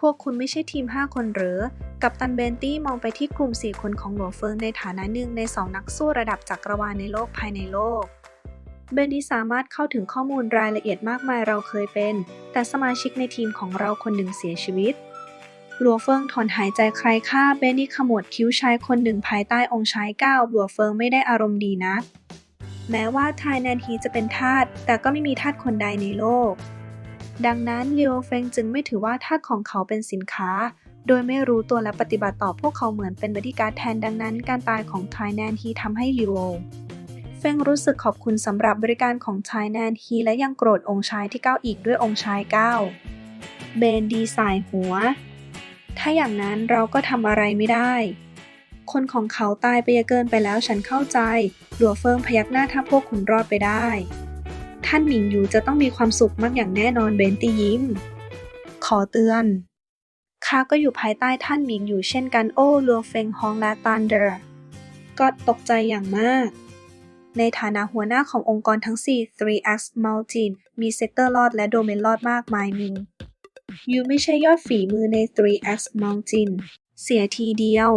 พวกคุณไม่ใช่ทีม 5 คนหรือ กัปตันเบนตี้มองไปที่กลุ่ม 4 คนของหลัวเฟิงในฐานะหนึ่งใน 2 นักสู้ระดับจักรวาลในโลกภายในโลก เบนดี้สามารถเข้าถึงข้อมูลรายละเอียดมากมายเราเคยเป็น แต่สมาชิกในทีมของเราคนหนึ่งเสียชีวิต หลัวเฟิงถอนหายใจใครฆ่าเบนดี้ขมวดคิ้วชายคนหนึ่งภายใต้องค์ชายก้าวหลัวเฟิงไม่ได้อารมณ์ดีนักแม้ว่าไทยแนนฮีจะเป็นทาสแต่ก็ไม่มีทาสคนใดในโลก ดังนั้นลีโอเฟงจึงไม่ถือว่าทาสของเขาเป็นสินค้า โดยไม่รู้ตัวและปฏิบัติต่อพวกเขาเหมือนเป็นบริการแทนดังนั้น การตายของไทยแนนฮีทำให้ลีโอเฟงรู้สึกขอบคุณสำหรับบริการของไทยแนนฮีและยังโกรธองค์ชายที่ก้าวอีกด้วยองค์ชายก้าวเบนดีสายหัว ถ้าอย่างนั้นเราก็ทำอะไรไม่ได้ คนของเขาตายไปเยอะเกินไปแล้วฉันเข้าใจ หลัวเฟิงพยักหน้าถ้าพวกคุณรอดไปได้านหมิงอยู่จะต้องมีความสุขมากอย่างแน่นอนเบนตี้ยิ้ม ขอเตือนข้าก็อยู่ภายใต้ท่านหมิงอยู่เช่นกันโอ้ลัวเฟงฮองและตันเดอร์ ก็ตกใจอย่างมาก ในฐานะหัวหน้าขององค์กรทั้ง 4 3X Mountain มีเซกเตอร์ลอดและโดเมนลอดมากมายมียูไม่ใช่ยอดฝีมือใน 3X Mountain เสียทีเดียว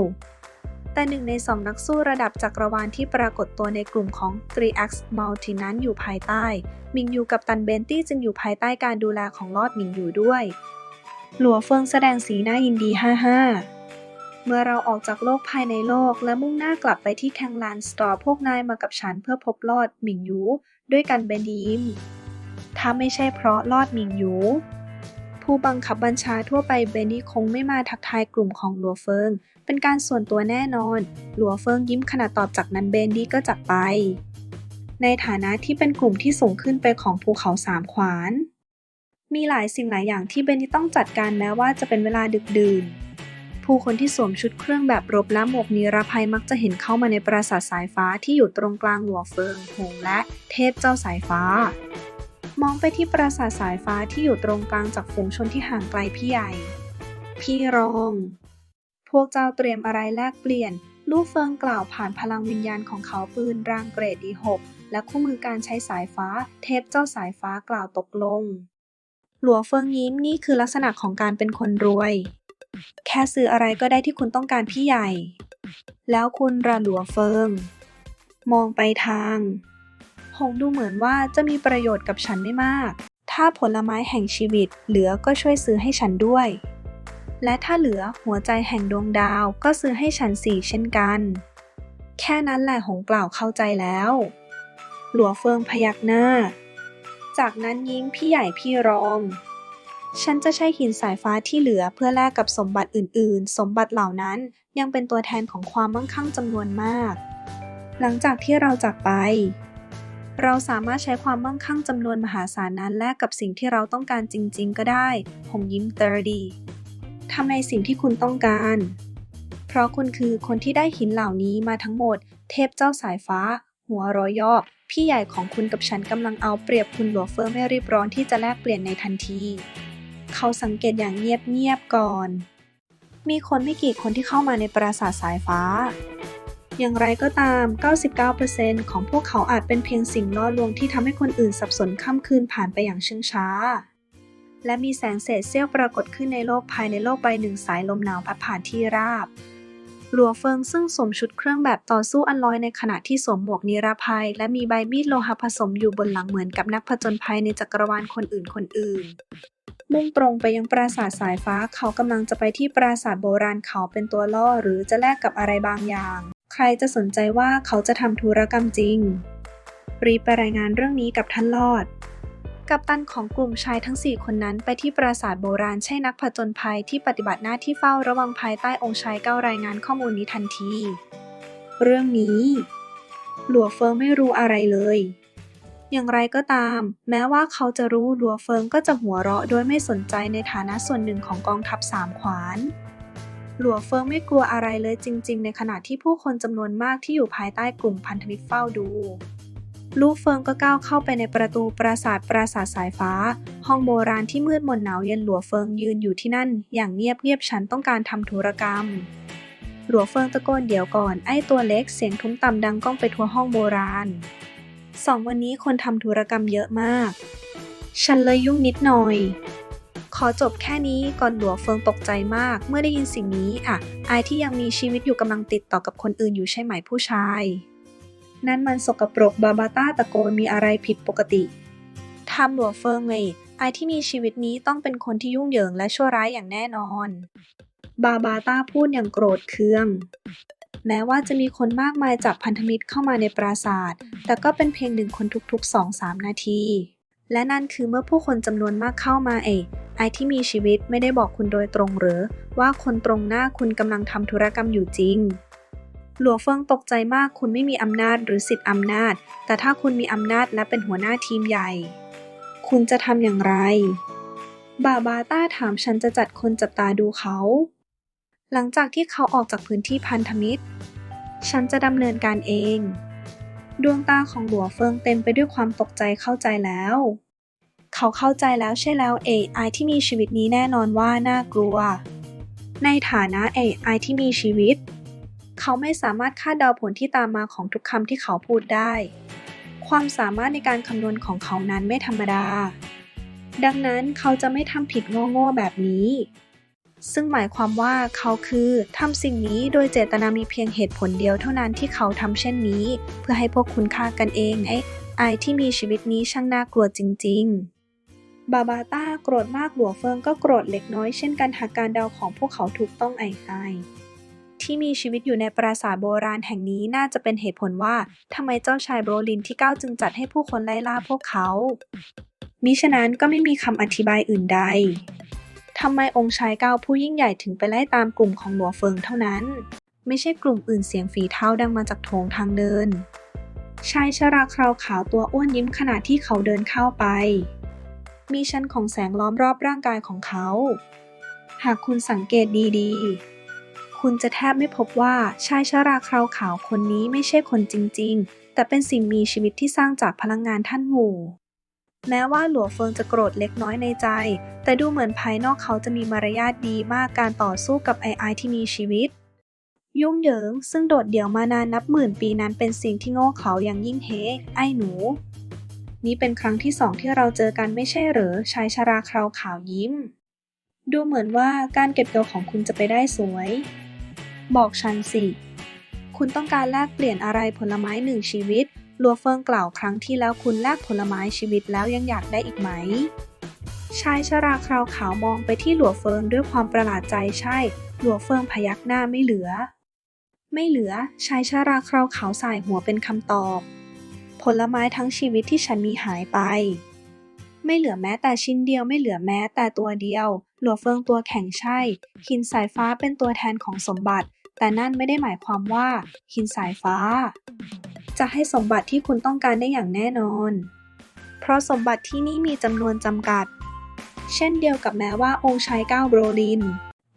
แต่หนึ่งในสองนักสู้ระดับจักรวาลที่ปรากฏตัวในกลุ่มของ 3X Multi นั้นอยู่ภายใต้ มิงยูกับตันเบนตี้จึงอยู่ภายใต้การดูแลของลอดมิงยูด้วย หลัวเฟิงแสดงสีหน้ายินดี 55เมื่อเราออกจากโลกภายในโลกและมุ่งหน้ากลับไปที่แคงแลนสตอร์พวกนายมากับฉันเพื่อพบลอดมิงยู ด้วยกันเบนดีอิม ถ้าไม่ใช่เพราะลอดมิงยู ผู้บังคับบัญชาทั่วไปเบนนี่คงไม่มาทักทายกลุ่มของลัวเฟิง เป็นการส่วนตัวแน่นอน หลัวเฟิงยิ้มขณะตอบจากนั้นเบนดี้ก็จากไป ในฐานะที่เป็นกลุ่มที่สูงขึ้นไปของภูเขาสามขวาน มีหลายสิ่งหลายอย่างที่เบนดี้ต้องจัดการแม้ว่าจะเป็นเวลาดึกดื่น ผู้คนที่สวมชุดเครื่องแบบรบและหมวกนิรภัยมักจะเห็นเข้ามาในปราสาทสายฟ้าที่อยู่ตรงกลางหลัวเฟิงหงและเทพเจ้าสายฟ้ามองไปที่ปราสาทสายฟ้าที่อยู่ตรงกลางจากฝูงชนที่ห่างไกลพี่ใหญ่ พี่รอง พวกเจ้าเตรียมอะไรแลกเปลี่ยน ลูกเฟิงกล่าวผ่านพลังวิญญาณของเขาปืนร่างเกรดดีหกและคู่มือการใช้สายฟ้า เทพเจ้าสายฟ้ากล่าวตกลง หลัวเฟิงยิ้มนี่คือลักษณะของการเป็นคนรวย แค่ซื้ออะไรก็ได้ที่คุณต้องการพี่ใหญ่ แล้วคุณระหลัวเฟิง มองไปทางหงดูเหมือนว่าจะมีประโยชน์กับฉันไม่มาก ถ้าผลไม้แห่งชีวิตเหลือก็ช่วยซื้อให้ฉันด้วย และถ้าเหลือหัวใจแห่งดวงดาวก็ซื้อให้ฉันสี่เช่นกัน แค่นั้นแหละหงกล่าเข้าใจแล้ว หลัวเฟิงพยักหน้า จากนั้นยิ้มพี่ใหญ่พี่รองฉันจะใช้หินสายฟ้าที่เหลือเพื่อแลกกับสมบัติอื่น ๆ สมบัติเหล่านั้นยังเป็นตัวแทนของความมั่งคั่งจำนวนมาก หลังจากที่เราจากไป เราสามารถใช้ความมั่งคั่งจำนวนมหาศาลนั้นแลกกับสิ่งที่เราต้องการจริง ๆ ก็ได้หงยิ้มเตอร์ดี ทำในสิ่งที่คุณต้องการ เพราะคุณคือคนที่ได้หินเหล่านี้มาทั้งหมด เทพเจ้าสายฟ้า หัวเรอยย่อพี่ใหญ่ของคุณกับฉันกำลังเอาเปรียบคุณหลัวเฟิงไม่รีบร้อนที่จะแลกเปลี่ยนในทันที เขาสังเกตอย่างเงียบๆก่อน มีคนไม่กี่คนที่เข้ามาในปราสาทสายฟ้า อย่างไรก็ตาม 99%ของพวกเขาอาจเป็นเพียงสิ่งล่อลวงที่ทำให้คนอื่นสับสนข้ามคืนผ่านไปอย่างเชื่องช้า และมีแสงเศษเสี้ยวปรากฏขึ้นในโลกภายในโลกใบหนึ่งสายลมหนาวพัดผ่านที่ราบ หลัวเฟิงซึ่งสวมชุดเครื่องแบบต่อสู้อันลอยในขณะที่สวมหมวกนิรภัย และมีใบมีดโลหะผสมอยู่บนหลังเหมือนกับนักผจญภัยในจักรวาลคนอื่นคนอื่น มุ่งตรงไปยังปราสาทสายฟ้าเขากำลังจะไปที่ปราสาทโบราณเขาเป็นตัวล่อหรือจะแลกกับอะไรบางอย่าง ใครจะสนใจว่าเขาจะทำธุรกรรมจริงรีบไปรายงานเรื่องนี้กับท่านลอด กัปตันของกลุ่มชายทั้ง 4 คนนั้นไปที่ปราสาทโบราณใช่นักผจญภัยที่ปฏิบัติหน้าที่เฝ้าระวังภายใต้องค์ชายเก้ารายงานข้อมูลนี้ทันที เรื่องนี้ หลัวเฟิงไม่รู้อะไรเลย อย่างไรก็ตาม แม้ว่าเขาจะรู้หลัวเฟิงก็จะหัวเราะโดยไม่สนใจในฐานะส่วนหนึ่งของกองทัพสามขวานหลัวเฟิงไม่กลัวอะไรเลยจริง ๆ ในขณะที่ผู้คนจำนวนมากที่อยู่ภายใต้กลุ่มพันธมิตรเฝ้าดู ลูกเฟิงก็ก้าวเข้าไปในประตูปราสาทปราสาทสายฟ้า ห้องโบราณที่มืดมนหนาวเย็นหลัวเฟิงยืนอยู่ที่นั่น อย่างเงียบเงียบฉันต้องการทำธุรกรรม หลัวเฟิงตะโกนเดี๋ยวก่อน ไอ้ตัวเล็กเสียงทุ้มต่ำดังก้องไปทั่วห้องโบราณสองวันนี้คนทำธุรกรรมเยอะมาก ฉันเลยยุ่งนิดหน่อย ขอจบแค่นี้ก่อนหลัวเฟิงตกใจมาก เมื่อได้ยินสิ่งนี้อะไอายที่ยังมีชีวิตอยู่กำลังติดต่อกับคนอื่นอยู่ใช่ไหมผู้ชาย นั่นมันสกปรกบาบาต้าตะโกนมีอะไรผิดปกติทำหลัวเฟิงเลยไอที่มีชีวิตนี้ต้องเป็นคนที่ยุ่งเหยิงและชั่วร้ายอย่างแน่นอน บาบาต้าพูดอย่างโกรธเคือง แม้ว่าจะมีคนมากมายจากพันธมิตรเข้ามาในปราสาทแต่ก็เป็นเพียงหนึ่งคนทุกๆ2-3นาที และนั่นคือเมื่อผู้คนจำนวนมากเข้ามาเองไอที่มีชีวิตไม่ได้บอกคุณโดยตรงหรือ ว่าคนตรงหน้าคุณกำลังทำธุรกรรมอยู่จริง หลัวเฟิงตกใจมากคุณไม่มีอำนาจหรือสิทธิ์อำนาจ แต่ถ้าคุณมีอำนาจและเป็นหัวหน้าทีมใหญ่ คุณจะทำอย่างไร บาบาต้าถามฉันจะจัดคนจับตาดูเขา หลังจากที่เขาออกจากพื้นที่พันธมิตร ฉันจะดำเนินการเอง ดวงตาของหลัวเฟิงเต็มไปด้วยความตกใจเข้าใจแล้ว เขาเข้าใจแล้วใช่แล้ว AI ที่มีชีวิตนี้แน่นอนว่าน่ากลัว ในฐานะ AI ที่มีชีวิตเเขาไม่สามารถคาดเดาผลที่ตามมาของทุกคำที่เขาพูดได้ ความสามารถในการคำนวณของเขานั้นไม่ธรรมดา ดังนั้นเขาจะไม่ทำผิดโง่ๆแบบนี้ ซึ่งหมายความว่าเขาคือทำสิ่งนี้โดยเจตนามีเพียงเหตุผลเดียวเท่านั้นที่เขาทำเช่นนี้ เพื่อให้พวกคุณฆ่ากันเองไอ้ไอที่มีชีวิตนี้ช่างน่ากลัวจริง ๆบาบาต้าโกรธมากหลัวเฟิงก็โกรธเล็กน้อยเช่นกันหากการเดาของพวกเขาถูกต้องไอไอ ที่มีชีวิตอยู่ในปราสาทโบราณแห่งนี้น่าจะเป็นเหตุผลว่าทำไมเจ้าชายโบรลินที่เก้าจึงจัดให้ผู้คนไล่ล่าพวกเขา มิฉะนั้นก็ไม่มีคำอธิบายอื่นใดทำไมองค์ชายเก้าผู้ยิ่งใหญ่ถึงไปไล่ตามกลุ่มของหลัวเฟิงเท่านั้น ไม่ใช่กลุ่มอื่นเสียงฝีเท้าดังมาจากโถงทางเดิน ชายชราคราวขาวตัวอ้วนยิ้มขณะที่เขาเดินเข้าไป มีชั้นของแสงล้อมรอบร่างกายของเขา หากคุณสังเกตดีๆ คุณจะแทบไม่พบว่าชายชราคราวขาวคนนี้ไม่ใช่คนจริง ๆ แต่เป็นสิ่งมีชีวิตที่สร้างจากพลังงานท่านหมู่ แม้ว่าหลัวเฟิงจะโกรธเล็กน้อยในใจ แต่ดูเหมือนภายนอกเขาจะมีมารยาทดีมากการต่อสู้กับไอไอที่มีชีวิต ยุ่งเหยิงซึ่งโดดเดี่ยวมานานนับหมื่นปีนั้นเป็นสิ่งที่โง่เขลาอย่างยิ่งเฮไอหนู นี่เป็นครั้งที่สองที่เราเจอกันไม่ใช่หรือชายชราคราวขาวยิ้มดูเหมือนว่าการเก็บเกี่ยวของคุณจะไปได้สวย บอกฉันสิ คุณต้องการแลกเปลี่ยนอะไรผลไม้หนึ่งชีวิต ลัวเฟิงกล่าวครั้งที่แล้วคุณแลกผลไม้ชีวิตแล้วยังอยากได้อีกไหม ชายชราคราวขาวมองไปที่หลัวเฟิงด้วยความประหลาดใจใช่ หลัวเฟิงพยักหน้าไม่เหลือ ไม่เหลือ ชายชราคราวขาวสายหัวเป็นคำตอบ ผลไม้ทั้งชีวิตที่ฉันมีหายไปไม่เหลือแม้แต่ชิ้นเดียวไม่เหลือแม้แต่ตัวเดียว หลัวเฟิงตัวแข็งใช่ หินสายฟ้าเป็นตัวแทนของสมบัติ แต่นั่นไม่ได้หมายความว่าหินสายฟ้า จะให้สมบัติที่คุณต้องการได้อย่างแน่นอน เพราะสมบัติที่นี่มีจำนวนจำกัด เช่นเดียวกับแม้ว่าองค์ชายเก้าโบรลิน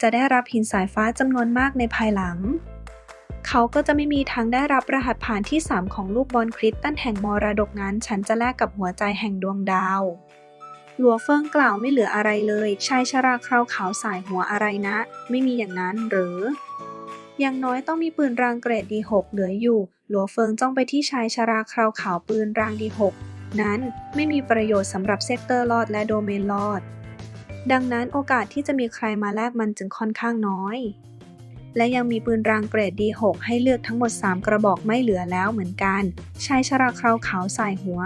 จะได้รับหินสายฟ้าจำนวนมากในภายหลัง เขาก็จะไม่มีทางได้รับรหัสผ่านที่ 3 ของลูกบอลคริสตันแห่งมรดกนั้น ฉันจะแลกกับหัวใจแห่งดวงดาวหลัวเฟิงกล่าวไม่เหลืออะไรเลย ชายชราคราวขาวสายหัวอะไรนะ ไม่มีอย่างนั้นหรือ อย่างน้อยต้องมีปืนรางเกรด D6 เหลืออยู่ หลัวเฟิงจ้องไปที่ชายชราคราวขาวปืนราง D6 นั้นไม่มีประโยชน์สำหรับเซกเตอร์ลอดและโดเมนลอด ดังนั้นโอกาสที่จะมีใครมาแลกมันจึงค่อนข้างน้อย และยังมีปืนรางเกรด D6 ให้เลือกทั้งหมด 3 กระบอกไม่เหลือแล้วเหมือนกัน ชายชราคราวขาวสายหัว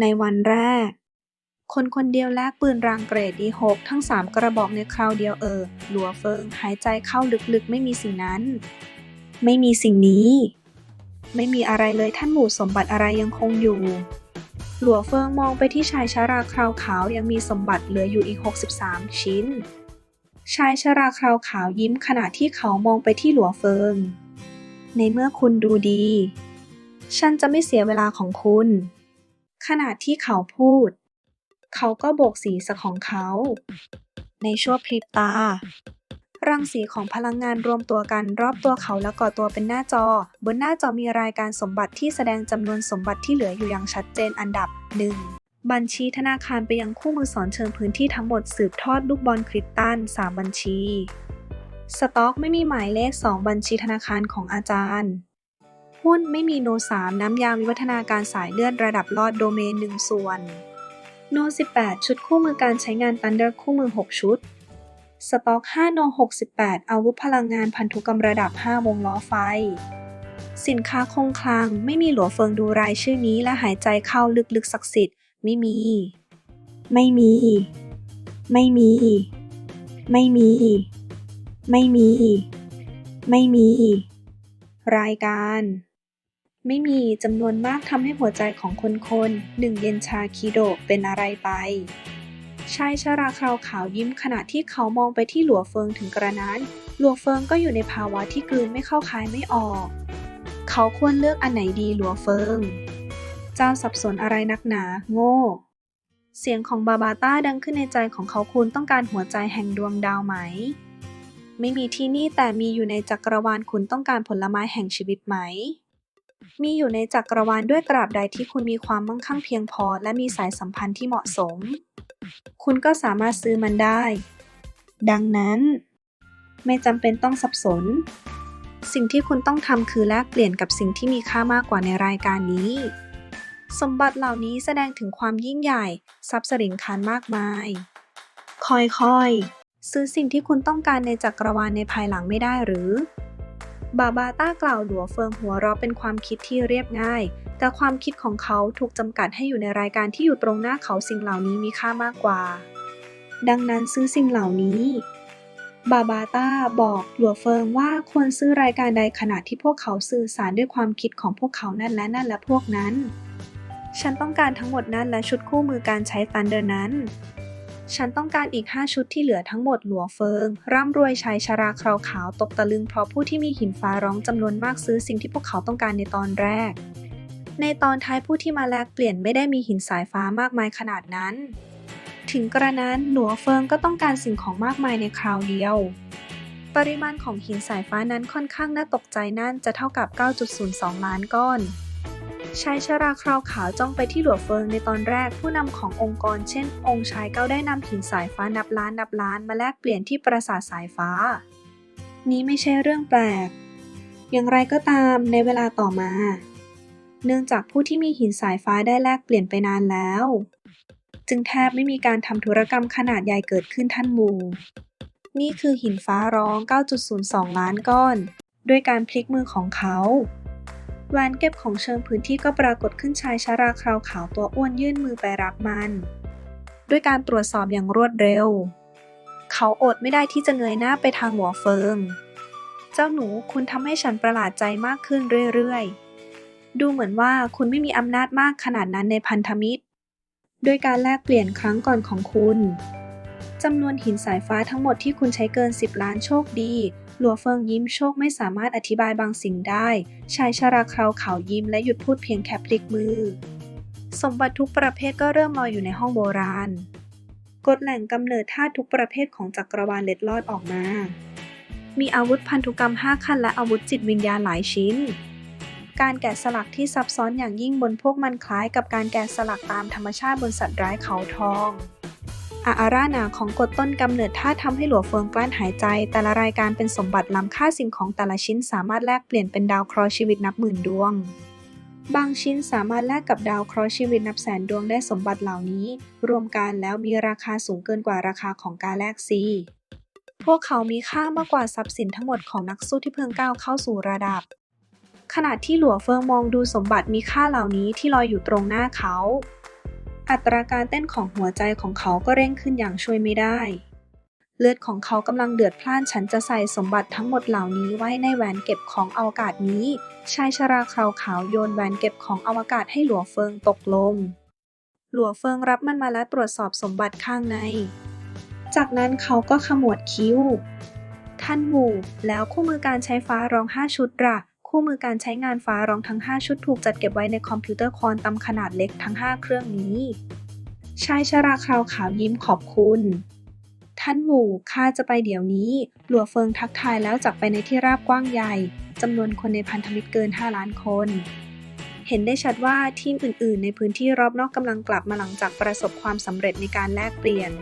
ในวันแรก คนคนเดียวแลกปืนรางเกรด D6 ทั้ง 3 กระบอกในคราวเดียวเออ หลัวเฟิงหายใจเข้าลึกๆ ไม่มีสิ่งนั้น ไม่มีสิ่งนี้ ไม่มีอะไรเลยท่านหมู่สมบัติอะไรยังคงอยู่ หลัวเฟิงมองไปที่ชายชาราคราวขาวยังมีสมบัติเหลืออยู่อีก 63 ชิ้น ชายชราคราวขาวยิ้มขณะที่เขามองไปที่หลัวเฟิง ในเมื่อคุณดูดี ฉันจะไม่เสียเวลาของคุณ ขณะที่เขาพูด เขาก็โบกศีรษะของเขา ในชั่วพริบตา รังสีของพลังงานรวมตัวกันรอบตัวเขาและก่อตัวเป็นหน้าจอ บนหน้าจอมีรายการสมบัติที่แสดงจำนวนสมบัติที่เหลืออยู่อย่างชัดเจนอันดับ 1. บัญชีธนาคารไปยังคู่มือสอนเชิงพื้นที่ทั้งหมดสืบทอดลูกบอลคริสตัน3บัญชี สต็อกไม่มีหมายเลข 2 บัญชีธนาคารของอาจารย์ หุ้นไม่มีโน3น้ำยาวิวัฒนาการสายเลือดระดับลอดโดเมนหนึ่งส่วน โน18 ชุดคู่มือการใช้งาน Thunder คู่มือ 6 ชุดสต็อก5โน68 อาวุธพลังงานพันธุกรรมระดับ 5 วงล้อไฟ สินค้าคงคลัง ไม่มีหลัวเฟิงดูรายชื่อนี้และหายใจเข้าลึกๆศักดิ์สิทธิ์ ไม่มี ไม่มี ไม่มี ไม่มี ไม่มี ไม่มี รายการ ไม่มีจำนวนมากทำให้หัวใจของคนคนหนึ่งเย็นชาคิโดเป็นอะไรไปชายชราคราวขาวยิ้มขณะที่เขามองไปที่หลัวเฟิงถึงกระนั้น หลัวเฟิงก็อยู่ในภาวะที่กลืนไม่เข้าคายไม่ออก เขาควรเลือกอันไหนดีหลัวเฟิง เจ้าสับสนอะไรนักหนา โง่ เสียงของบาบาต้าดังขึ้นในใจของเขาคุณต้องการหัวใจแห่งดวงดาวไหม ไม่มีที่นี่แต่มีอยู่ในจักรวาลคุณต้องการผลไม้แห่งชีวิตไหม มีอยู่ในจักรวาลด้วยกราบใดที่คุณมีความมั่งคั่งเพียงพอ และมีสายสัมพันธ์ที่เหมาะสม คุณก็สามารถซื้อมันได้ ดังนั้น ไม่จำเป็นต้องสับสน สิ่งที่คุณต้องทำคือแลกเปลี่ยนกับสิ่งที่มีค่ามากกว่าในรายการนี้ สมบัติเหล่านี้แสดงถึงความยิ่งใหญ่ ทรัพย์สริงคานมากมาย ค่อยๆ ซื้อสิ่งที่คุณต้องการในจักรวาลในภายหลังไม่ได้หรือ บาบาต้ากล่าวหลัวเฟิงหัวเราะเป็นความคิดที่เรียบง่าย แต่ความคิดของเขาถูกจำกัดให้อยู่ในรายการที่อยู่ตรงหน้าเขาสิ่งเหล่านี้มีค่ามากกว่า ดังนั้นซื้อสิ่งเหล่านี้บาบาต้าบอกหลัวเฟิงว่าควรซื้อรายการใดขณะที่พวกเขาสื่อสารด้วยความคิดของพวกเขานั่นและนั่นและพวกนั้น ฉันต้องการทั้งหมดนั้นและชุดคู่มือการใช้ตันเดอร์นั้น ฉันต้องการอีก 5 ชุดที่เหลือทั้งหมดหลัวเฟิง ร่ำรวยชายชราคราวขาวตกตะลึงเพราะผู้ที่มีหินฟ้าร้องจำนวนมากซื้อสิ่งที่พวกเขาต้องการในตอนแรก ในตอนท้ายผู้ที่มาแลกเปลี่ยนไม่ได้มีหินสายฟ้ามากมายขนาดนั้น ถึงกระนั้นหลัวเฟิงก็ต้องการสิ่งของมากมายในคราวเดียว ปริมาณของหินสายฟ้านั้นค่อนข้างน่าตกใจนั่นจะเท่ากับ 9.02 ล้านก้อน ชายชราคราวขาวจ้องไปที่หลัวเฟิงในตอนแรกผู้นำขององค์กร เช่น องค์ชายเก้าได้นำหินสายฟ้านับล้านนับล้านมาแลกเปลี่ยนที่ปราสาทสายฟ้า นี้ไม่ใช่เรื่องแปลก อย่างไรก็ตามในเวลาต่อมา เนื่องจากผู้ที่มีหินสายฟ้าได้แลกเปลี่ยนไปนานแล้ว จึงแทบไม่มีการทำธุรกรรมขนาดใหญ่เกิดขึ้นท่านมูนี่คือหินฟ้าร้อง 9.02 ล้านก้อน ด้วยการพลิกมือของเขา แหวนเก็บของเชิงพื้นที่ก็ปรากฏขึ้นชายชาราคราวขาวตัวอ้วนยื่นมือไปรับมัน ด้วยการตรวจสอบอย่างรวดเร็ว เขาอดไม่ได้ที่จะเงยหน้าไปทางหัวเฟิง เจ้าหนูคุณทำให้ฉันประหลาดใจมากขึ้นเรื่อยๆ ดูเหมือนว่าคุณไม่มีอำนาจมากขนาดนั้นในพันธมิตร ด้วยการแลกเปลี่ยนครั้งก่อนของคุณ จำนวนหินสายฟ้าทั้งหมดที่คุณใช้เกิน 10 ล้านโชคดี หลัวเฟิงยิ้มโชคไม่สามารถอธิบายบางสิ่งได้ ชายชราคราวขายิ้มและหยุดพูดเพียงแค่พลิกมือ สมบัติทุกประเภทก็เริ่มลอยอยู่ในห้องโบราณ กฎแหล่งกำเนิดธาตุทุกประเภทของจักรวาลเล็ดลอดออกมา มีอาวุธพันธุกรรม 5 ขั้นและอาวุธจิตวิญญาณหลายชิ้น การแกะสลักที่ซับซ้อนอย่างยิ่งบนพวกมันคล้ายกับการแกะสลักตามธรรมชาติบนสัตว์ร้ายเขาทอง อาอาราหนาของกฎต้นกำเนิดท่าทำให้หลัวเฟิงกลั้นหายใจ แต่ละรายการเป็นสมบัติล้ำค่าสิ่งของแต่ละชิ้นสามารถแลกเปลี่ยนเป็นดาวเคราะห์ชีวิตนับหมื่นดวง บางชิ้นสามารถแลกกับดาวเคราะห์ชีวิตนับแสนดวงได้สมบัติเหล่านี้ รวมกันแล้วมีราคาสูงเกินกว่าราคาของการแลกซีพวกเขามีค่ามากกว่าทรัพย์สินทั้งหมดของนักสู้ที่เพิ่งก้าวเข้าสู่ระดับ ขณะที่หลัวเฟิงมองดูสมบัติมีค่าเหล่านี้ที่ลอยอยู่ตรงหน้าเขา อัตราการเต้นของหัวใจของเขาก็เร่งขึ้นอย่างช่วยไม่ได้ เลือดของเขากำลังเดือดพล่านฉันจะใส่สมบัติทั้งหมดเหล่านี้ไว้ในแหวนเก็บของอวกาศนี้ ชายชราขาวขาวโยนแหวนเก็บของอวกาศให้หลัวเฟิงตกลง หลัวเฟิงรับมันมาและตรวจสอบสมบัติข้างใน จากนั้นเขาก็ขมวดคิ้ว ท่านหมู่แล้วคู่มือการใช้ฟ้าร้อง5ชุดละ คู่มือการใช้งานฟ้าร้องทั้ง 5 ชุดถูกจัดเก็บไว้ในคอมพิวเตอร์ควอนตัมขนาดเล็กทั้ง 5 เครื่องนี้ ชายชราคราวขาวยิ้มขอบคุณ ท่านหมู่ข้าจะไปเดี๋ยวนี้ หลัวเฟิงทักทายแล้วจากไปในที่ราบกว้างใหญ่จำนวนคนในพันธมิตรเกิน 5 ล้านคน เห็นได้ชัดว่าทีมอื่น ๆ ในพื้นที่รอบนอกกำลังกลับมาหลังจากประสบความสำเร็จในการแลกเปลี่ยน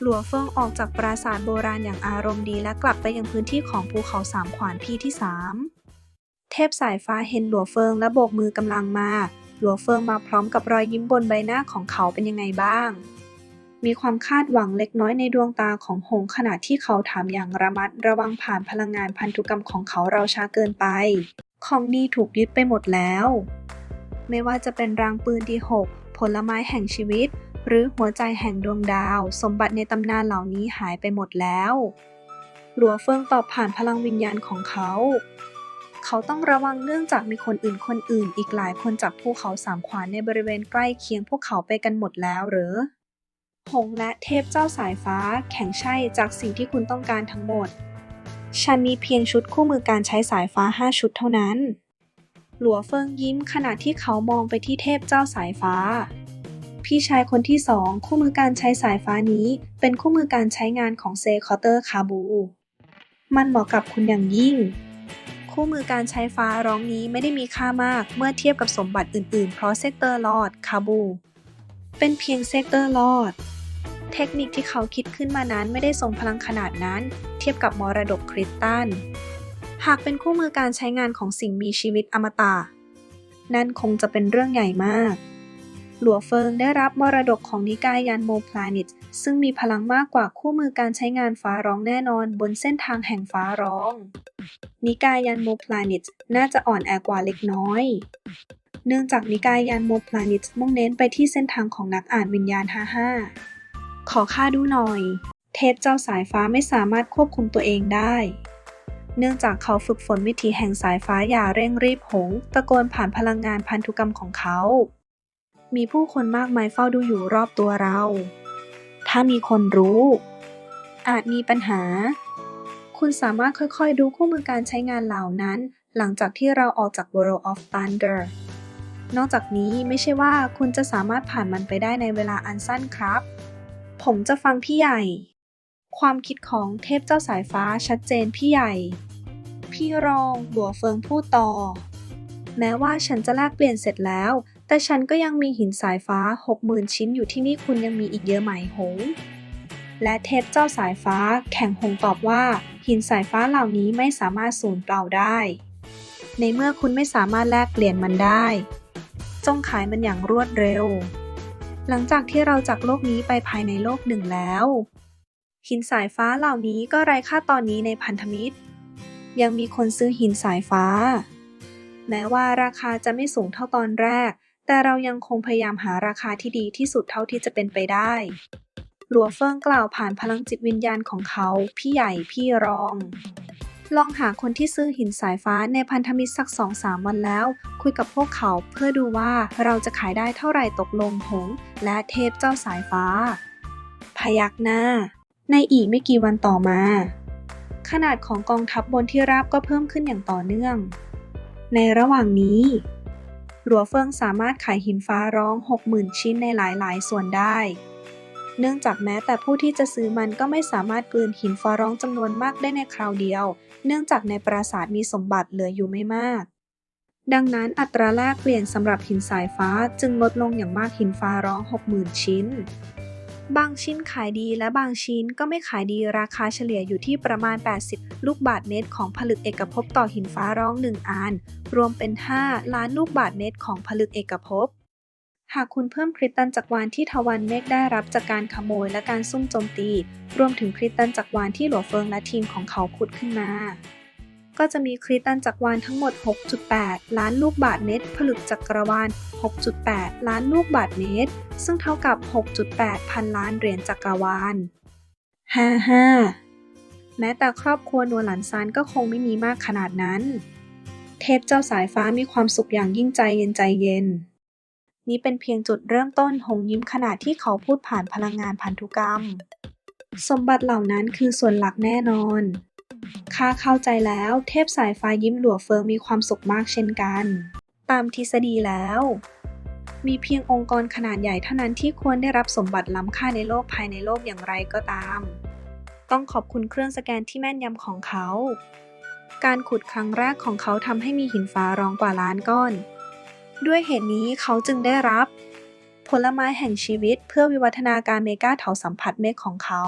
หลัวเฟิงออกจากปราสาทโบราณอย่างอารมณ์ดีและกลับไปยังพื้นที่ของภูเขาสามขวานพี่ที่สาม เทพสายฟ้าเห็นหลัวเฟิงและโบกมือกำลังมา หลัวเฟิงมาพร้อมกับรอยยิ้มบนใบหน้าของเขาเป็นยังไงบ้าง มีความคาดหวังเล็กน้อยในดวงตาของหงขณะที่เขาถามอย่างระมัดระวังผ่านพลังงานพันธุกรรมของเขาเราช้าเกินไป ของดีถูกยึดไปหมดแล้ว ไม่ว่าจะเป็นรางปืนที่6ผลไม้แห่งชีวิต หรือหัวใจแห่งดวงดาว สมบัติในตำนานเหล่านี้หายไปหมดแล้ว หลัวเฟิงตอบผ่านพลังวิญญาณของเขา เขาต้องระวังเนื่องจากมีคนอื่นคนอื่น อีกหลายคนจากภูเขาสามขวานในบริเวณใกล้เคียงพวกเขาไปกันหมดแล้วหรือ หงและเทพเจ้าสายฟ้าแข่งใช่จากสิ่งที่คุณต้องการทั้งหมด ฉันมีเพียงชุดคู่มือการใช้สายฟ้า5ชุดเท่านั้น หลัวเฟิงยิ้มขณะที่เขามองไปที่เทพเจ้าสายฟ้า พี่ชายคนที่สองคู่มือการใช้สายฟ้านี้เป็นคู่มือการใช้งานของเซคอเตอร์คาบู มันเหมาะกับคุณอย่างยิ่ง คู่มือการใช้ฟ้าร้องนี้ไม่ได้มีค่ามากเมื่อเทียบกับสมบัติอื่นๆ เพราะเซกเตอร์ลอดคาบู เป็นเพียงเซกเตอร์ลอด เทคนิคที่เขาคิดขึ้นมานั้นไม่ได้ทรงพลังขนาดนั้น เทียบกับมรดกคริสตัลหากเป็นคู่มือการใช้งานของสิ่งมีชีวิตอมตะนั่นคงจะเป็นเรื่องใหญ่มาก หลัวเฟิงได้รับมรดกของนิกายยันโมพลานิตซึ่งมีพลังมากกว่าคู่มือการใช้งานฟ้าร้องแน่นอนบนเส้นทางแห่งฟ้าร้อง นิกายยันโมพลานิตน่าจะอ่อนแอกว่าเล็กน้อย เนื่องจากนิกายยันโมพลานิตมุ่งเน้นไปที่เส้นทางของนักอ่านวิญญาณ55ขอค่าดูหน่อย เทพเจ้าสายฟ้าไม่สามารถควบคุมตัวเองได้เนื่องจากเขาฝึกฝนวิธีแห่งสายฟ้าอย่าเร่งรีบหง ตะโกนผ่านพลังงานพันธุกรรมของเขา มีผู้คนมากมายเฝ้าดูอยู่รอบตัวเรา ถ้ามีคนรู้ อาจมีปัญหา คุณสามารถค่อยๆ ดูคู่มือการใช้งานเหล่านั้น หลังจากที่เราออกจาก World of Thunder นอกจากนี้ไม่ใช่ว่าคุณจะสามารถผ่านมันไปได้ในเวลาอันสั้นครับ ผมจะฟังพี่ใหญ่ ความคิดของเทพเจ้าสายฟ้าชัดเจนพี่ใหญ่ พี่รองบัวเฟิงพูดต่อ แม้ว่าฉันจะแลกเปลี่ยนเสร็จแล้ว แต่ฉันก็ยังมีหินสายฟ้า 60,000 ชิ้นอยู่ที่นี่คุณยังมีอีกเยอะไหมหง และเทพเจ้าสายฟ้าแข่งหงตอบว่า หินสายฟ้าเหล่านี้ไม่สามารถสูญเปล่าได้ ในเมื่อคุณไม่สามารถแลกเปลี่ยนมันได้ จงขายมันอย่างรวดเร็ว หลังจากที่เราจากโลกนี้ไปภายในโลกหนึ่งแล้ว หินสายฟ้าเหล่านี้ก็ไร้ค่าตอนนี้ในพันธมิตร ยังมีคนซื้อหินสายฟ้า แม้ว่าราคาจะไม่สูงเท่าตอนแรก แต่เรายังคงพยายามหาราคาที่ดีที่สุดเท่าที่จะเป็นไปได้ หลัวเฟิงกล่าวผ่านพลังจิตวิญญาณของเขา พี่ใหญ่พี่รอง ลองหาคนที่ซื้อหินสายฟ้าในพันธมิตรสักสองสามวันแล้ว คุยกับพวกเขาเพื่อดูว่าเราจะขายได้เท่าไหร่ตกลงหง และเทพเจ้าสายฟ้า พยักหน้า ในอีกไม่กี่วันต่อมา ขนาดของกองทัพบบนที่ราบก็เพิ่มขึ้นอย่างต่อเนื่อง ในระหว่างนี้ หลัวเฟิงสามารถขายหินฟ้าร้อง 60,000 ชิ้นในหลายๆ ส่วนได้ เนื่องจากแม้แต่ผู้ที่จะซื้อมันก็ไม่สามารถกลืนหินฟ้าร้องจำนวนมากได้ในคราวเดียว เนื่องจากในปราสาทมีสมบัติเหลืออยู่ไม่มาก ดังนั้นอัตราแลกเปลี่ยนสำหรับหินสายฟ้าจึงลดลงอย่างมากหินฟ้าร้อง 60,000 ชิ้น บางชิ้นขายดีและบางชิ้นก็ไม่ขายดีราคาเฉลี่ยอยู่ที่ประมาณ 80 ลูกบาทเมตร ของผลึกเอกภพต่อหินฟ้าร้อง 1อัน รวมเป็น 5 ล้านลูกบาทเมตร ของผลึกเอกภพหากคุณเพิ่มคริสตัลจักรวาลที่ทวันเมฆได้รับจากการขโมยและการซุ่มโจมตี รวมถึงคริสตัลจักรวาลที่หลัวเฟิงและทีมของเขาขุดขึ้นมา ก็จะมีคริสตัลจักรวาลทั้งหมด 6.8 ล้านลูกบาทเมตร ผลึกจักรวาล 6.8 ล้านลูกบาทเมตร ซึ่งเท่ากับ 6.8 พันล้านเหรียญจักรวาล 55 แม้แต่ครอบครัวนัวหลันซานก็คงไม่มีมากขนาดนั้น เทพเจ้าสายฟ้ามีความสุขอย่างยิ่งใจเย็นใจเย็น นี่เป็นเพียงจุดเริ่มต้นหงยิ้มขณะที่เขาพูดผ่านพลังงานพันธุกรรม สมบัติเหล่านั้นคือส่วนหลักแน่นอน ข้าเข้าใจแล้วเทพสายฟ้ายิ้มหลัวเฟิงมีความสุขมากเช่นกัน ตามทฤษฎีแล้ว มีเพียงองค์กรขนาดใหญ่เท่านั้นที่ควรได้รับสมบัติล้ำค่าในโลกภายในโลกอย่างไรก็ตาม ต้องขอบคุณเครื่องสแกนที่แม่นยำของเขา การขุดครั้งแรกของเขาทำให้มีหินฟ้ารองกว่าล้านก้อน ด้วยเหตุนี้เขาจึงได้รับ ผลไม้แห่งชีวิตเพื่อวิวัฒนาการเมกาเถาสัมผัสเมฆของเขา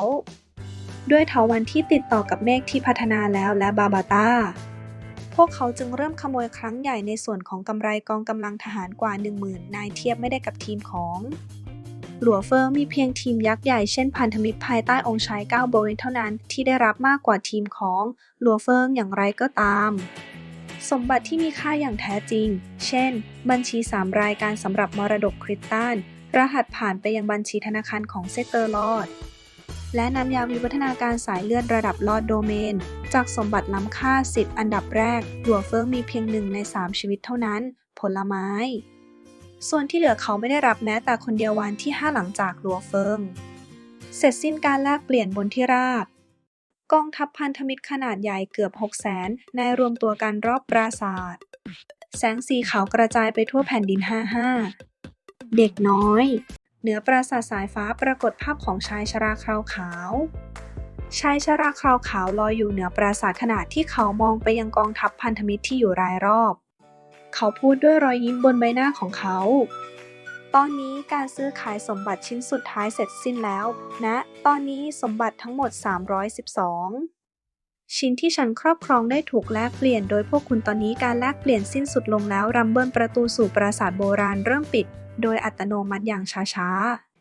ด้วยเถาวันที่ติดต่อกับเมฆที่พัฒนาแล้วและบาบาตาพวกเขาจึงเริ่มขโมยครั้งใหญ่ในส่วนของกำไรกองกำลังทหารกว่า 10,000 นายเทียบไม่ได้กับทีมของหลัวเฟิงมีเพียงทีมยักษ์ใหญ่เช่นพันธมิตรภายใต้องค์ชายเก้าโบยเท่านั้นที่ได้รับมากกว่าทีมของหลัวเฟิงอย่างไรก็ตาม สมบัติที่มีค่าอย่างแท้จริง เช่น บัญชี 3 รายการสำหรับมรดกคริสตัน รหัสผ่านไปยังบัญชีธนาคารของเซเตอร์ลอด และน้ำยาวิวัฒนาการสายเลือดระดับลอดโดเมน จากสมบัติล้ำค่า 10 อันดับแรกหลัวเฟิงมีเพียงหนึ่งใน 3 ชีวิตเท่านั้น ผลไม้ ส่วนที่เหลือเขาไม่ได้รับแม้แต่คนเดียววันที่ 5 หลังจากหลัวเฟิง เสร็จสิ้นการแลกเปลี่ยนบนที่ราบ กองทัพพันธมิตรขนาดใหญ่เกือบ 6 0 0 0 0 0นายรวมตัวกันรอบปราสาท แสงสีขาวกระจายไปทั่วแผ่นดิน 55 เด็กน้อย เหนือปราสาทสายฟ้าปรากฏภาพของชายชราคราวขาว ชายชราคราวขาวลอยอยู่เหนือปราสาทขณะที่เขามองไปยังกองทัพพันธมิตรที่อยู่รายรอบ เขาพูดด้วยรอยยิ้มบนใบหน้าของเขา ตอนนี้การซื้อขายสมบัติชิ้นสุดท้ายเสร็จสิ้นแล้วนะ ตอนนี้สมบัติทั้งหมด 312ชิ้นที่ฉันครอบครองได้ถูกแลกเปลี่ยนโดยพวกคุณตอนนี้การแลกเปลี่ยนสิ้นสุดลงแล้วรัมเบิลประตูสู่ปราสาทโบราณเริ่มปิด โดยอัตโนมัติอย่างช้า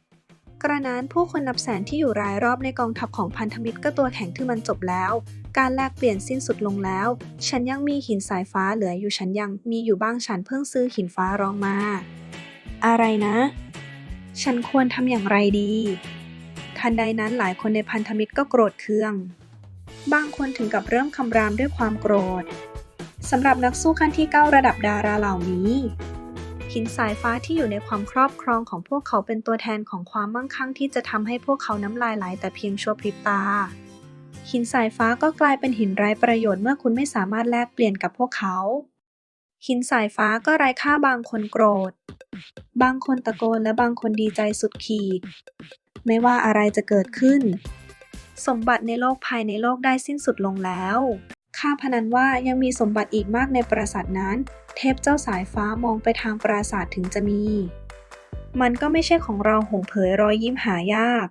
ๆ กระนั้นผู้คนนับแสนที่อยู่รายรอบในกองทัพของพันธมิตรก็ตัวแข็งที่มันจบแล้ว การแลกเปลี่ยนสิ้นสุดลงแล้ว ฉันยังมีหินสายฟ้าเหลืออยู่ฉันยังมีอยู่บ้างฉันเพิ่งซื้อหินฟ้ารองมา อะไรนะ ฉันควรทำอย่างไรดี ทันใดนั้นหลายคนในพันธมิตรก็โกรธเคือง บางคนถึงกับเริ่มคำรามด้วยความโกรธสำหรับนักสู้ขั้นที่ 9 ระดับดาราเหล่านี้ หินสายฟ้าที่อยู่ในความครอบครองของพวกเขาเป็นตัวแทนของความมั่งคั่งที่จะทำให้พวกเขาน้ำลายไหลแต่เพียงชั่วพริบตา หินสายฟ้าก็กลายเป็นหินไร้ประโยชน์เมื่อคุณไม่สามารถแลกเปลี่ยนกับพวกเขา หินสายฟ้าก็ไร้ค่าบางคนโกรธ บางคนตะโกนและบางคนดีใจสุดขีด ไม่ว่าอะไรจะเกิดขึ้น สมบัติในโลกภายในโลกได้สิ้นสุดลงแล้ว ข้าพนันว่ายังมีสมบัติอีกมากในปราสาทนั้น เทพเจ้าสายฟ้ามองไปทางปราสาทถึงจะมี มันก็ไม่ใช่ของเราหงเผยรอยยิ้มหายาก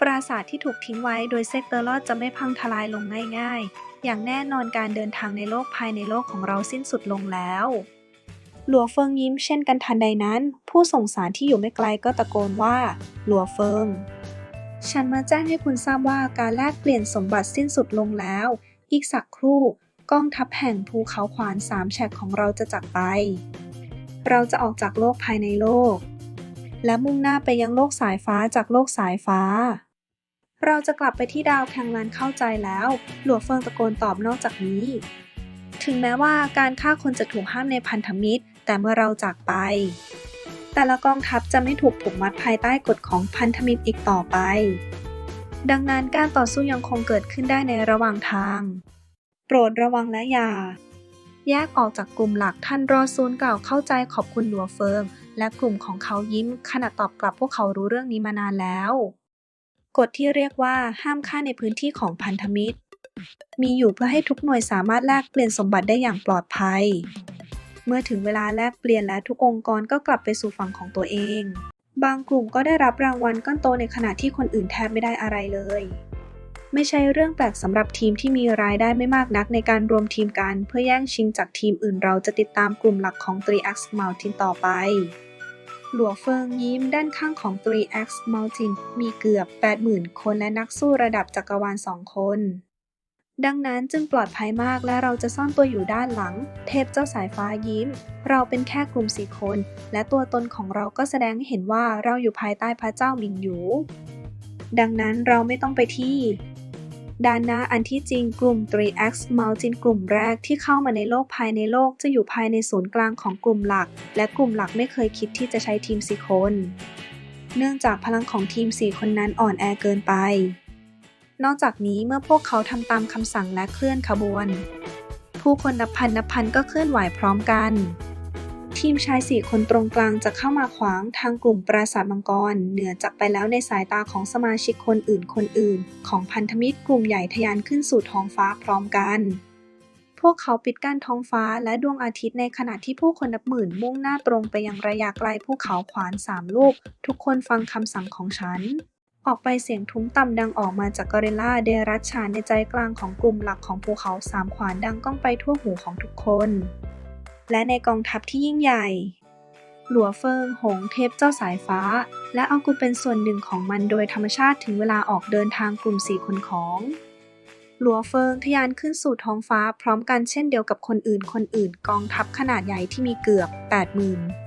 ปราสาทที่ถูกทิ้งไว้โดยเซกเตอร์ลอดจะไม่พังทลายลงง่าย ๆ อย่างแน่นอนการเดินทางในโลกภายในโลกของเราสิ้นสุดลงแล้ว หลัวเฟิงยิ้มเช่นกันทันใดนั้น ผู้ส่งสารที่อยู่ไม่ไกลก็ตะโกนว่า หลัวเฟิงฉันมาแจ้งให้คุณทราบว่าการแลกเปลี่ยนสมบัติสิ้นสุดลงแล้ว อีกสักครู่กองทัพแห่งภูเขาขวานสามแฉกของเราจะจากไป เราจะออกจากโลกภายในโลก และมุ่งหน้าไปยังโลกสายฟ้าจากโลกสายฟ้า เราจะกลับไปที่ดาวแคงลันเข้าใจแล้ว หลัวเฟิงตะโกนตอบนอกจากนี้ ถึงแม้ว่าการฆ่าคนจะถูกห้ามในพันธมิตร แต่เมื่อเราจากไป แต่ละกองทัพจะไม่ถูกผูกมัดภายใต้กฎของพันธมิตรอีกต่อไป ดังนั้นการต่อสู้ยังคงเกิดขึ้นได้ในระหว่างทาง โปรดระวังและอย่า แยกออกจากกลุ่มหลักท่านรอซูลกล่าวเข้าใจขอบคุณหลัวเฟิงและกลุ่มของเขายิ้มขณะตอบกลับพวกเขารู้เรื่องนี้มานานแล้ว กฎที่เรียกว่าห้ามฆ่าในพื้นที่ของพันธมิตร มีอยู่เพื่อให้ทุกหน่วยสามารถแลกเปลี่ยนสมบัติได้อย่างปลอดภัย เมื่อถึงเวลาแลกเปลี่ยนและทุกองค์กรก็กลับไปสู่ฝั่งของตัวเอง บางกลุ่มก็ได้รับรางวัลก้อนโตในขณะที่คนอื่นแทบไม่ได้อะไรเลย ไม่ใช่เรื่องแปลกสำหรับทีมที่มีรายได้ไม่มากนักในการรวมทีมกันเพื่อแย่งชิงจากทีมอื่นเราจะติดตามกลุ่มหลักของ 3x Mountain ต่อไป หลัวเฟิงยิ้มด้านข้างของ 3x Mountain มีเกือบ 80,000 คนและนักสู้ระดับจักรวาลสองคน ดังนั้นจึงปลอดภัยมากและเราจะซ่อนตัวอยู่ด้านหลัง เทพเจ้าสายฟ้ายิ้ม เราเป็นแค่กลุ่มสี่คน และตัวตนของเราก็แสดงให้เห็นว่าเราอยู่ภายใต้พระเจ้าหมิงหยู ดังนั้นเราไม่ต้องไปที่ดานหน้าอันที่จริงกลุ่ม 3x Mountain กลุ่มแรกที่เข้ามาในโลกภายในโลกจะอยู่ภายในศูนย์กลางของกลุ่มหลัก และกลุ่มหลักไม่เคยคิดที่จะใช้ทีมสี่คน เนื่องจากพลังของทีมสี่คนนั้นอ่อนแอเกินไป นอกจากนี้เมื่อพวกเขาทำตามคำสั่งและเคลื่อนขบวน ผู้คนนับพันนับพันก็เคลื่อนไหวพร้อมกัน ทีมชายสี่คนตรงกลางจะเข้ามาขวางทางกลุ่มปราสาทมังกร เหนือจากไปแล้วในสายตาของสมาชิกคนอื่นคนอื่น ของพันธมิตรกลุ่มใหญ่ทะยานขึ้นสู่ท้องฟ้าพร้อมกัน พวกเขาปิดกั้นท้องฟ้าและดวงอาทิตย์ในขณะที่ผู้คนนับหมื่นมุ่งหน้าตรงไปยังระยะไกลภูเขาขวานสามลูก ทุกคนฟังคำสั่งของฉัน ออกไปเสียงทุ้มต่ำดังออกมาจากกอริลลาเดรัจฉานในใจกลางของกลุ่มหลักของภูเขาสามขวานดังก้องไปทั่วหูของทุกคน และในกองทัพที่ยิ่งใหญ่ หลัวเฟิง หงเทพเจ้าสายฟ้า และเอากูเป็นส่วนหนึ่งของมันโดยธรรมชาติถึงเวลาออกเดินทางกลุ่มสี่คนของหลัวเฟิงทะยานขึ้นสู่ท้องฟ้าพร้อมกันเช่นเดียวกับคนอื่นคนอื่นกองทัพขนาดใหญ่ที่มีเกือบ 80,000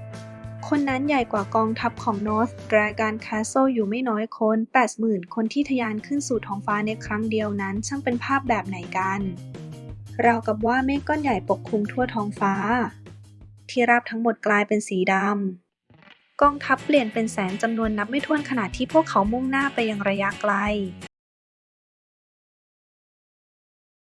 คนนั้นใหญ่กว่ากองทัพของ North Dragon Castle อยู่ไม่น้อยคน 80,000 คนที่ทะยานขึ้นสู่ท้องฟ้าในครั้งเดียวนั้น ช่างเป็นภาพแบบไหนกันเรากับว่าเมฆก้อนใหญ่ปกคลุมทั่วท้องฟ้า ที่ราบทั้งหมดกลายเป็นสีดำกองทัพเปลี่ยนเป็นแสงจำนวนนับไม่ถ้วนขณะที่พวกเขามุ่งหน้าไปยังระยะไกล